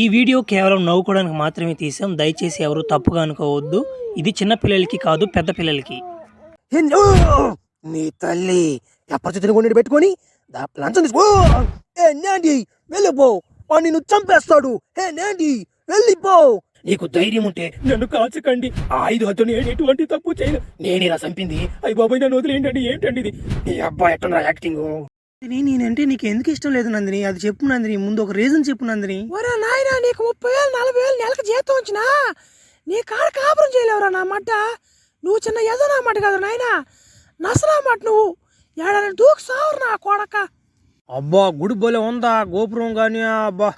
ఈ వీడియో కేవలం నవ్వుకోవడానికి మాత్రమే తీసాం. దయచేసి ఎవరు తప్పుగా అనుకోవద్దు. ఇది చిన్న పిల్లలకి కాదు పెద్ద పిల్లలకి. నీ తల్లి ఎప్పటి కొన్ని పెట్టుకొని లంచం తీసుకో. ఏ నాండి వెళ్ళిపో. వాడు నిన్ను చంపేస్తాడు. ఏ నాండి వెళ్ళిపో. నీకు ధైర్యం ఉంటే నన్ను కాల్చకండి. ఐదు హద్దు నేను ఎటువంటి తప్పు చేయను. నేను ఇలా చంపింది. అయ్యి బాబాయ్ నన్ను వదిలేంటండి ఏంటండి ఇది? నీ అబ్బాయి ఎట్టున్నా యాక్టింగ్? నేనంటే నీకు ఎందుకు ఇష్టం లేదు నందిని? అది చెప్పు నందిని ముందు ఒక రీజన్ చెప్పు నందిని. ఒరే నాయనా నీకు ముప్పై వేలు నలభై వేలు నెలకు జీతం వచ్చినా నీ కాడ కాపురం చేయలేవురా నా మట్ట నువ్వు చిన్న ఎదో నా మాట కాదు నాయనా. నసనా మాట నువ్వు. ఏడాది దూకు సావురు నా కొడక. అబ్బా గుడి బోలే ఉందా? గోపురం కానీ అబ్బా.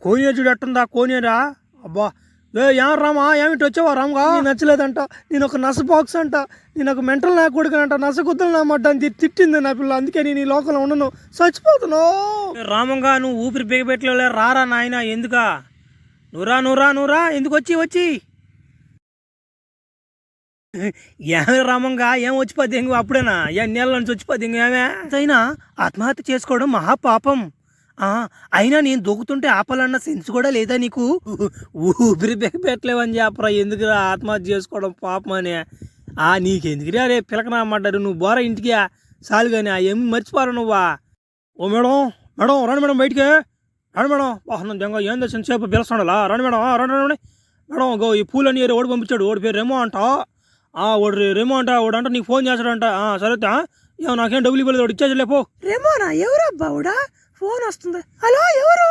కోనేరు చూడు ఎట్టుందా? కోనేరా? అబ్బా ఏ ఏం రామా ఏమిటి వచ్చావా రామ్గా? నచ్చలేదంట. నేను ఒక నస బాక్స్ అంట. నేను ఒక మెంటల్ నా కొడుకునంట నస కుద్దలు నా మడ్డ అని తిట్టింది నా పిల్ల. అందుకే నేను ఈ లోకంలో ఉండను. చచ్చిపోతున్నావు రామంగా నువ్వు ఊపిరి బిగబెట్టలే రారా నాయన ఎందుకా? నువ్వురా నువ్వురా నువ్వురా ఎందుకు వచ్చి వచ్చి? ఏమి రామంగా ఏం వచ్చిపోద్ది ఇంక అప్పుడేనా? ఏ నెల నుంచి వచ్చిపోద్ది ఇంక ఏమే? అయినా ఆత్మహత్య చేసుకోవడం మహాపాపం అయినా నేను దూకుతుంటే ఆపాలన్న సెన్స్ కూడా లేదా నీకు? ఊపిరి పెట్టలేవని చెప్పరా ఎందుకురా ఆత్మహత్య చేసుకోవడం పాపం అని. ఆ నీకెందుకురా రే పిలకనమ్మంటారు నువ్వు బోరా ఇంటికి చాలు కానీ ఆ ఏమి మర్చిపోరా నువ్వా? ఓ మేడం మేడం రండి మేడం బయటికి. రండి మేడం. వాహనం దెంగ ఏం తెచ్చిన సేపు పిలుస్తాడలా రండి మేడం ఆ, రండి రండి మేడం గో ఈ పూలని ఓడి పంపించాడు. ఓడి పేరు రేమో అంట. ఆ ఓడి రేమో అంట ఓడి నీకు ఫోన్ చేస్తాడంట. ఆ, సరే ఏమో నాకేం డబ్బులు ఇవ్వలేదు వాడు ఇచ్చేది లేపో రేమోనా? ఎవరబ్బా ఫోన్ వస్తుంది. హలో ఎవరు?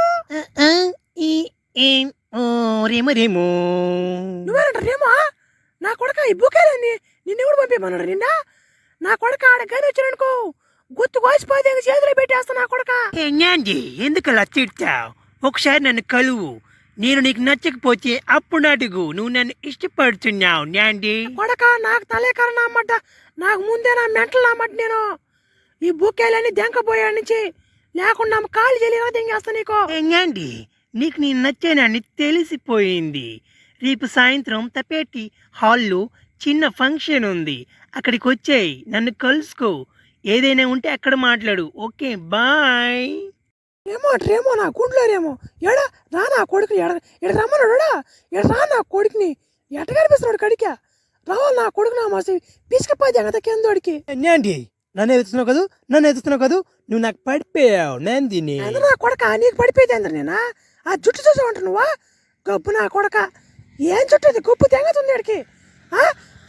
రేమో రేమో. నువ్వేనంట రేమో? నా కొడక ఈ బుకేలని నిన్ను ఎవడు పంపించమన్నాడు నిన్న నా కొడక ఆడ గని వచ్చాడనుకో గుర్తు కోసిపోతే చేతిలో పెట్టేస్తా నా కొడక. ఎందుకు అలా తిడతావు? ఒకసారి నన్ను కలువు. నేను నీకు నచ్చకపోతే అప్పుడు అడుగు. నువ్వు నన్ను ఇష్టపడుతున్నావు న్యాండి కొడక నాకు తలే కరణ అమ్మట నాకు ముందే నా మెంటల్ అమ్మట నేను. ఈ బుక్కేలని దెంకపోయాడు నుంచి లేకుండా కాలు చెల్లిగా దెంగేస్తా నీకు. న్యాండి నీకు నేను నచ్చానని తెలిసిపోయింది. రేపు సాయంత్రం తపేటి హాల్లో చిన్న ఫంక్షన్ ఉంది. అక్కడికి వచ్చేయి నన్ను కలుసుకో. ఏదైనా ఉంటే అక్కడ మాట్లాడు. Okay bye. ఏమో రేమో నా గుండ్లో రేమో. ఎడా? రా నా కొడుకు ఎడ ఎడ రమ్మన్నాడా ఎడ? రా నా కొడుకుని. ఎట కనిపిస్తున్నాడు కడిక? రావాలి నా కొడుకు నా మాసి పిసుకపోతే కదా కిందోడికి న్యాండి నన్ను ఎదుగుతున్నావు కదూ? నన్ను ఎదుగుతున్నావు కదూ? నువ్వు నాకు పడిపోయావు నందిని. అందరూ నా కొడక నీకు పడిపోయింది అందరు నేనా? ఆ జుట్టు చూసావంట నువ్వా? గబ్బు నా కొడక. ఏం జుట్టు అది గొప్ప తెంగతుంది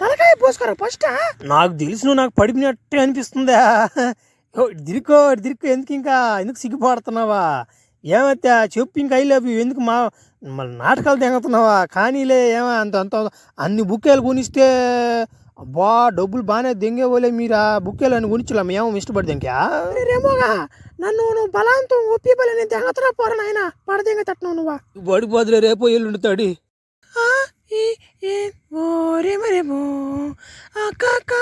తలకాయ పోసుకోరా ఫస్ట్ నాకు తెలుసు నువ్వు నాకు పడిపోయినట్టే అనిపిస్తుందా? దిరుకో దిరుకో ఎందుకు ఇంకా? ఎందుకు సిగ్గుపడుతున్నావా? ఏమైతే చెప్పు ఇంకా ఐ లవ్ యూ ఎందుకు మా మళ్ళీ నాటకాలు తెంగుతున్నావా? కానీలే ఏమో అంత అంత అన్ని బుక్కేలు కొనిస్తే అబ్బా డబ్బులు బాగానే దెంగేవోలే మీరు. అని కొనిచ్చలే మేము ఇష్టపడి దెంకా రేమోగా నన్ను నువ్వు బలాంతం ఒప్పిబలి నేను తెంగతున్నా పోరా నాయన. పడదెంగ తట్టినావు నువ్వా? పడిపోదులే రేపో ఎల్లుండుతాడు ఆ ఈ ఏ ఓ రేమో రేమో. ఆ కాకా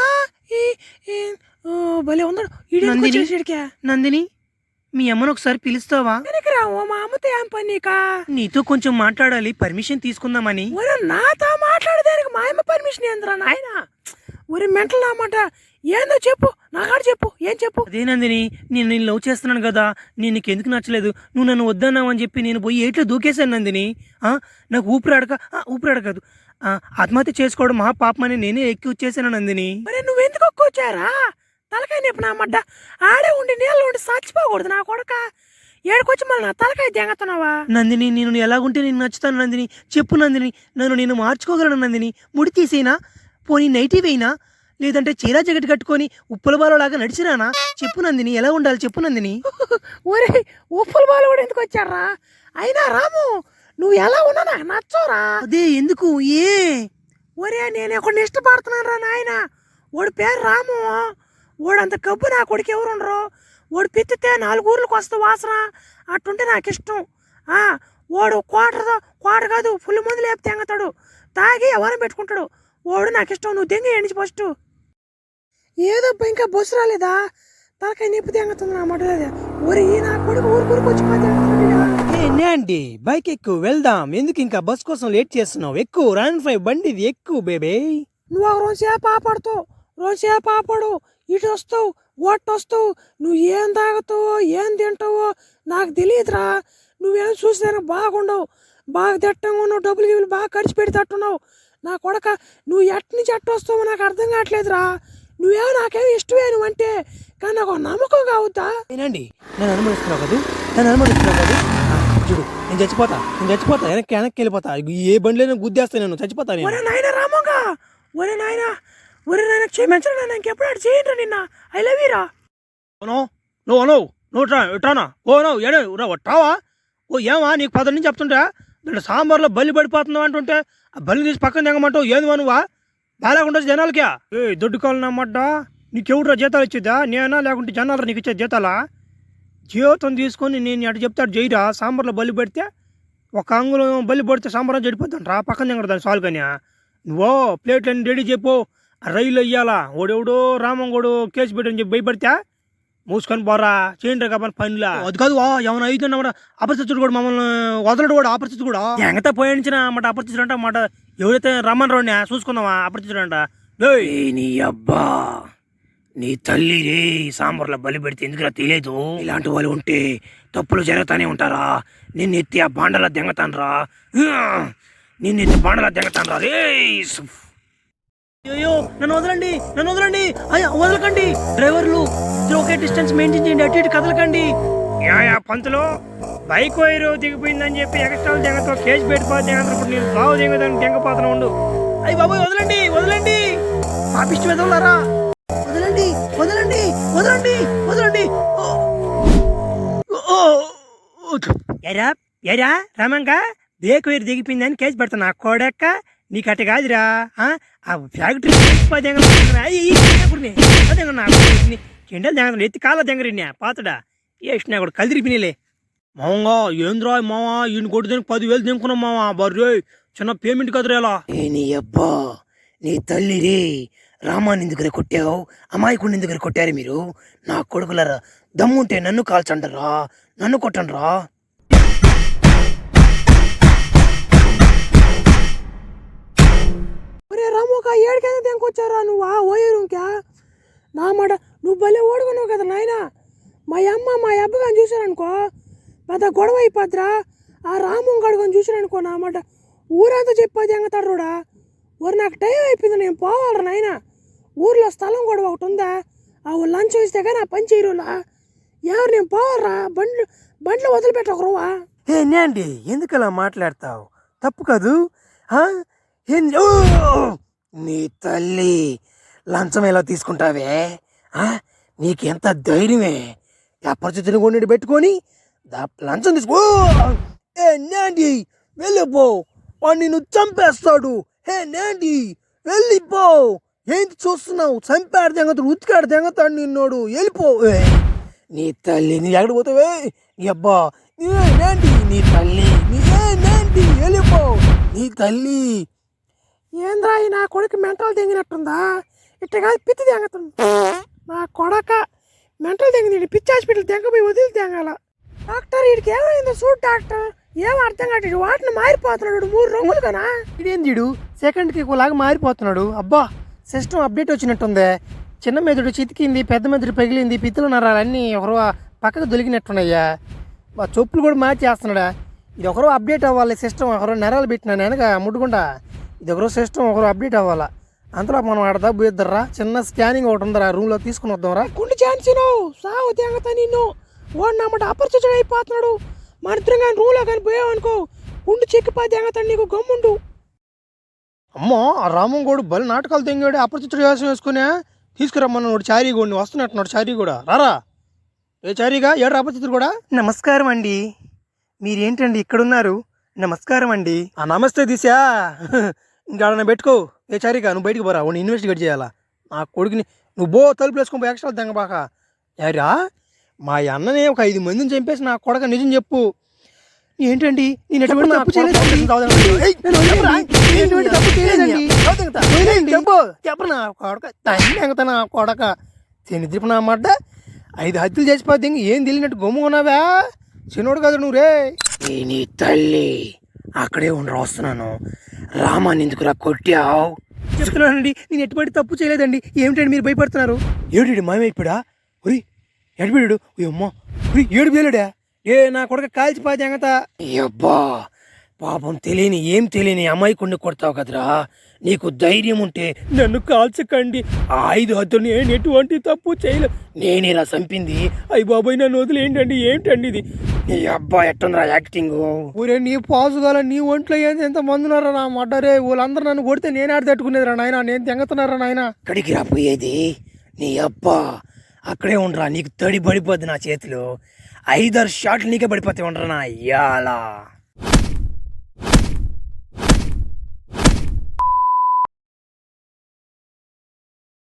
ఈ ఏ ఓ భలే ఉన్నాడు. నందిని? ఈడికి నందిని మీ అమ్మను ఒకసారి పిలుస్తావా? ఓ మా అమ్మతో ఏం పని నీతో కొంచెం మాట్లాడాలి పర్మిషన్ తీసుకుందామని. ఒరే నాతో మాట్లాడేదానికి మా అమ్మ పర్మిషన్ ఏందిరా నాయన? ఒరే మెంటల్ అన్నమాట ఏందో చెప్పు. నాకాడ చెప్పు. ఏం చెప్పు? అదే నందిని నేను నేను లవ్ చేస్తున్నాను కదా. నేను నీకు ఎందుకు నచ్చలేదు? నువ్వు నన్ను వద్దన్నావు అని చెప్పి నేను పోయి ఏట్లో దూకేశాను నందిని. ఆ, నాకు ఊపిరి అడక ఆ, ఊపిరి అడగదు ఆ, ఆత్మహత్య చేసుకోవడం మహా పాపమని నేనే ఎక్కి వచ్చేసాను నందిని. మరి నువ్వెందుకు ఒక్కొచ్చారా తలకాయ నొప్పి నా మడ్డ ఆడే ఉండి నీళ్ళు ఉండి చచ్చిపోకూడదు నా కొడక. ఏడుకొచ్చి మళ్ళీ నా తలకాయ దెంగతున్నావా? నందిని నేను ఎలాగుంటే నేను నచ్చుతాను నందిని. చెప్పు నందిని. నన్ను నేను మార్చుకోగలను నందిని. ముడి తీసేనా? పోనీ నైటీవ్ అయినా? లేదంటే చీరా జగట్ కట్టుకొని ఉప్పుల బాలలాగా నడిచిరానా? చెప్పు నందిని ఎలా ఉండాలి చెప్పు నందిని. ఒరే ఉప్పుల బాలు కూడా ఎందుకు వచ్చారా అయినా రాము నువ్వు ఎలా ఉన్నా నచ్చోరా అదే ఎందుకు? ఏ? ఒరే నేను ఒకడిని ఇష్టపడుతున్నాను రా నాయన. వాడి పేరు రాము. వాడంత కబ్బు నా కొడుకు ఎవరు ఉండరు వాడు పిత్తితే నాలుగు ఊర్లకు వస్తే వాసన అట్టుంటే నాకు ఇష్టం ఆ వాడు క్వార్టర్ క్వార్టర్ కాదు ఫుల్ మంది లేపి తెంగతాడు తాగి ఎవరం పెట్టుకుంటాడు. వాడు నాకు ఇష్టం నువ్వు దెంగ ఎండిచి ఫస్ట్ ఏదబ్బా ఇంకా బస్సు రాలేదా? తలకాయ నిప్పు తెంగతుంది నా మాట లేదా ఒరే ఈ నా కొడుకు ఊరు ఊరికి వచ్చి ఏ అండి బైక్ ఎక్కువ వెళ్దాం. ఎందుకు ఇంకా బస్ కోసం లేట్ చేస్తున్నావు? ఎక్కువ రన్ ఫైవ్ బండి ఇది ఎక్కువ బేబే. నువ్వు ఒక రోజు సేపు ఆపడతావు రోజు సేపు ఆపడు ఇటు వస్తావు ఓట్టు వస్తావు నువ్వు ఏం తాగుతావో ఏం తింటావో నాకు తెలియదురా. నువ్వేం చూసినా బాగుండవు బాగా తిట్టంగా ఉన్నావు డబ్బులు గివ్వులు బాగా ఖర్చు పెడతట్టున్నావు నా కొడక నువ్వు ఎట్ నుంచి ఎట్ట వస్తావో నాకు అర్థం కావట్లేదురా నువ్వే నాకేమి ఇష్టమే నువ్వంటే కానీ నాకు నమ్మకం కావద్దా ఏనండి నన్ను అనుమానిస్తున్నావు కదా నన్ను అనుమానిస్తున్నావు కదా చూడు నేను చచ్చిపోతా నేను చచ్చిపోతా వెనక్కి వెనక్కి వెళ్ళిపోతా ఏ బండిలో గుద్దేస్తా నేను చచ్చిపోతా నేను ఒరే నాయన రామంగా ఒరే నాయన ఒరే నాయన క్షమించరా నాయన ఇంకెప్పుడు అటు చేయండి నిన్న ఐ లవ్ యూరా ఓనో నువ్వు అనో నువ్వు ట్రా ఓ నో ఏడే రా ట్రావా ఓ ఏమా నీకు పది నుంచి చెప్తుంటా దాంట్లో సాంబార్లో బల్లి పడిపోతున్నావు అంటుంటే ఆ బల్లి తీసి పక్కన తెగమంటావు ఏంది నువ్వా? బాగాలేకుండా జనాలకే. ఏ దొడ్డు కాలు నమ్మడ్డ జీతాలు ఇచ్చేదా? నేనా? లేకుంటే జనాలు నీకు ఇచ్చే జీతాలా? జీవితం తీసుకొని నేను అటు చెప్తాడు జైరా? సాంబార్లో బల్లి పెడితే ఒక అంగుళం బల్లి పడితే సాంబార్ చెడిపోతాను రా పక్కన దగ్గర దాని సాల్ కానీ. నువ్వో ప్లేట్లన్నీ రెడీ చెప్పు రైలు అయ్యాలా ఓడెవడో రామంగోడు కేసు పెట్టని చెప్పి భయపడితే మూసుకొని పోరా చేయండి కాబట్టి పనిలా. అది కాదు ఏమైనా అవుతున్నా అపరిస్థితుడు కూడా మమ్మల్ని వదలడు కూడా అపరిస్థితుడు కూడా. ఎంగతా పోయించిన మాట అపరిస్థితుడు అంట మాట ఎవరైతే రమ్మని రోడ్ని చూసుకుందామా అపరిస్థితుడు అంట. నీ అబ్బా నీ తల్లి రే సాంబార్లో బలి పెడితే ఎందుకురా తెలియదు ఇలాంటి వాళ్ళు ఉంటే తప్పులు జరుగుతానే ఉంటారా? నిన్ను ఎత్తి ఆ బాండలా దెంగతాను రా నిన్ను ఎత్తి బాండలా దెంగతాను రా రే అయ్యో నన్ను వదలండి నన్ను వదలండి. అయ్యా వదలకండి. డ్రైవర్లు ఒకే డిస్టెన్స్ మెయింటైన్ చేయండి. అటు ఇటు కదలకండి. యా పంతులు. బైక్ వైరు దిగిపోయిందని చెప్పి ఎక్స్ట్రా దిగతో కేసు పెట్టిపోతే ఇప్పుడు నేను బావు దిగదాన్ని దిగపోతున్నా ఉండు. అయ్యి బాబోయ్ వదలండి వదలండి. పాపిష్టి వెదవలారా వదలండి వదలండి వదలండి వదలండి. ఎరా ఎరా రమంగా బేక్ వేరు దిగిపోయిందని కేసు పెడతాను నా కోడక్క నీకు అట్ట కాదురా ఆ? ఆ ఫ్యాక్టరీ చెండలు దెంగ ఎత్తి కాళ్ళ దెంగరిన్యా పాతడా? వేసినా కూడా కలిదిరిపినలే మామగా ఏంద్రా మావా? ఈయన కొట్టుదానికి పదివేలు దింకున్నాం మావా? బర్రే చిన్న పేమెంట్ కదరేలా నీ అబ్బా నీ తల్లి రే. రామాని ఎందుకు కొట్టావు? అమాయకుడిని ఎందుకు కొట్టారు మీరు? నా కొడుకులరా దమ్ముంటే నన్ను కాల్చండరా? నన్ను కొట్టండ్రా? ఒరే రామోక ఏడికైనా తెంకొచ్చారా నువ్వు? ఆ ఓయే రూమ్కా నా మాట నువ్వు భలే ఓడుకున్నావు కదా నాయన. మా అమ్మ మా అబ్బగాని చూశారనుకో? పెద్ద గొడవ అయిపోద్దిరా. ఆ రాము గడుగని చూశారనుకో నా మాట. ఊరంతా చెప్పేది ఎంగతాడు రోడా? నాకు టైం అయిపోయింది నేను పోవాలరా నాయన. ఊర్లో స్థలం గొడవ ఒకటి ఉందా? ఆ ఓ లంచ్ ఇస్తే కానీ ఆ పని చేయరులా? ఎవరు నేను పోవాలరా? బండ్లు బండ్లు వదిలిపెట్టకరువా ఏ అండి ఎందుకు అలా మాట్లాడతావు? తప్పు కాదు. నీ తల్లి లంచం ఎలా తీసుకుంటావే? ఆ? నీకెంత ధైర్యమే? అపరిచితుని కొన్ని పెట్టుకొని లంచం తీసుకో. ఏ నాండి వెళ్ళిపో. వాడు నిన్ను చంపేస్తాడు. హే నాండి వెళ్ళిపో. ఏంటి చూస్తున్నావు? చంపాడు దెంగతాడు ఉతికాడు దెంగతాడు నిన్నోడు. వెళ్ళిపో. నీ తల్లి నీ ఎక్కడ పోతావే. నీ అబ్బా నీ నీ తల్లి నీ ఏ నాండి వెళ్ళిపో. నీ తల్లి ఏంద్రా ఈ నా కొడుకు మెంటల్ తెంగినట్టుందా ఇట్ట కాదు పిత్తి తెంగతుంది నా కొడక మెంటల్ తెంగింది పిచ్చి హాస్పిటల్ తెంగపోయి వదిలి తెంగాల డాక్టర్ వీడికి ఏమైందో చూడు డాక్టర్. ఏం అర్థం కాదు వాటిని మారిపోతున్నాడు మూడు రంగులు కదా? ఇదేం జీడు సెకండ్కి ఒకలాగా మారిపోతున్నాడు. అబ్బా సిస్టమ్ అప్డేట్ వచ్చినట్టుందే. చిన్న మెదడు చితికింది పెద్ద మెదడు పగిలింది పిత్తుల నరాలన్నీ ఒకరు పక్కకు దొలికినట్టున్నాయ్యా. మా చెప్పులు కూడా మార్చేస్తున్నాడా? ఇది ఒకరు అప్డేట్ అవ్వాలి. సిస్టమ్ ఒకరు నరాలు పెట్టినా వెనక ముట్టుకుంటా. ఇది ఒకరు సిస్టమ్ ఒకరు అప్డేట్ అవ్వాలా? అంతలో మనం ఆడదా పోయిద్దరా చిన్న స్కానింగ్ ఒకటి ఉందరా రూమ్లో తీసుకుని వద్దాంరా. గుండు ఛాన్స్ సావు తెంగతా నిన్ను. వాడు నమ్మట అపరిచితుడు అయిపోతున్నాడు. మన ఇద్దరం కానీ రూలో కానీ పోయావనుకో గుండు చెక్కిపా తెంగతాడు నీకు గమ్ముండు. అమ్మో ఆ రామంగోడు బలి నాటకాలు తెంగాడు అపరిచితుడు వేసం వేసుకునే తీసుకురమ్మన్నాడు చారీ గోడిని వస్తున్నట్టున్నాడు చారీ కూడా. రారా. ఏ చారీగా? ఏడు అపరిచితుడు కూడా? నమస్కారం అండి. మీరేంటండి ఇక్కడున్నారు? నమస్కారం అండి. ఆ నమస్తే తీసా ఇంకా పెట్టుకో. ఏ చారీగా నువ్వు బయటికి పోరా వాడిని ఇన్వెస్టిగేట్ చేయాలా? నా కొడుకుని నువ్వు బో తలుపులు వేసుకొని పోయి ఎక్స్ట్రా తెంగబాక యారా మా అన్ననే ఒక ఐదు మందిని చంపేసి నా కొడక నిజం చెప్పు. ఏంటండి? నేను ఎటువంటి తప్పు చేయలేదండి ఏయ్, నేను వదిలేయండి. నేను ఎటువంటి తప్పు చేయలేదండి? వదిలేయండి. చెప్పు. చెప్పు నా కొడక. తల్లి నా కొడక. తినిద్రిపు నా మడ్డ. ఐదు హత్యలు చేసిపోతే ఇంక ఏం తెలియనట్టు గమ్ముకున్నావా చిన్నోడు కదా నువ్వు రే. నీ తల్లి. అక్కడే ఉండి వస్తున్నాను రామాన్ని ఎందుకురా కొట్టావు? చెప్తున్నానండి నేను ఎటువంటి తప్పు చేయలేదండి. ఏమిటండి మీరు భయపడుతున్నారు? ఏడు మాయమైపోయాడా ఒరి ఎడబిడాడు అమ్మా. ఒరి ఏడు వేలుడా ఏ నా కొడుకు కాల్చిపోతే ఎంగత అబ్బా పాపం తెలియని ఏం తెలియని అమాయకుడిని కొడతావు కదరా? నీకు ధైర్యం ఉంటే నన్ను కాల్చకండి. ఆ ఐదు హద్దు నేను ఎటువంటి తప్పు చేయలే. నేనేరా చంపింది. అయ్యి బాబాయ్ నన్ను వదిలేంటండి ఏంటండి ఇది? నీ అబ్బా ఎట్టుందిరా యాక్టింగ్? ఊరే నీ పాజుగాల నీ ఒంట్లో ఏంది? ఎంత మంది ఉన్నారా నా మడ్డరే వాళ్ళందరూ నన్ను కొడితే నేను ఆడ తట్టుకునేది రా నాయన. నేను తెంగతున్నారా నాయన. ఇక్కడికి రాపోయేది నీ అబ్బా అక్కడే ఉండరా. నీకు తడి పడిపోద్ది నా చేతిలో. ఐదారు షాట్లు నీకే పడిపోతాయి ఉండరా నా అయ్యాలా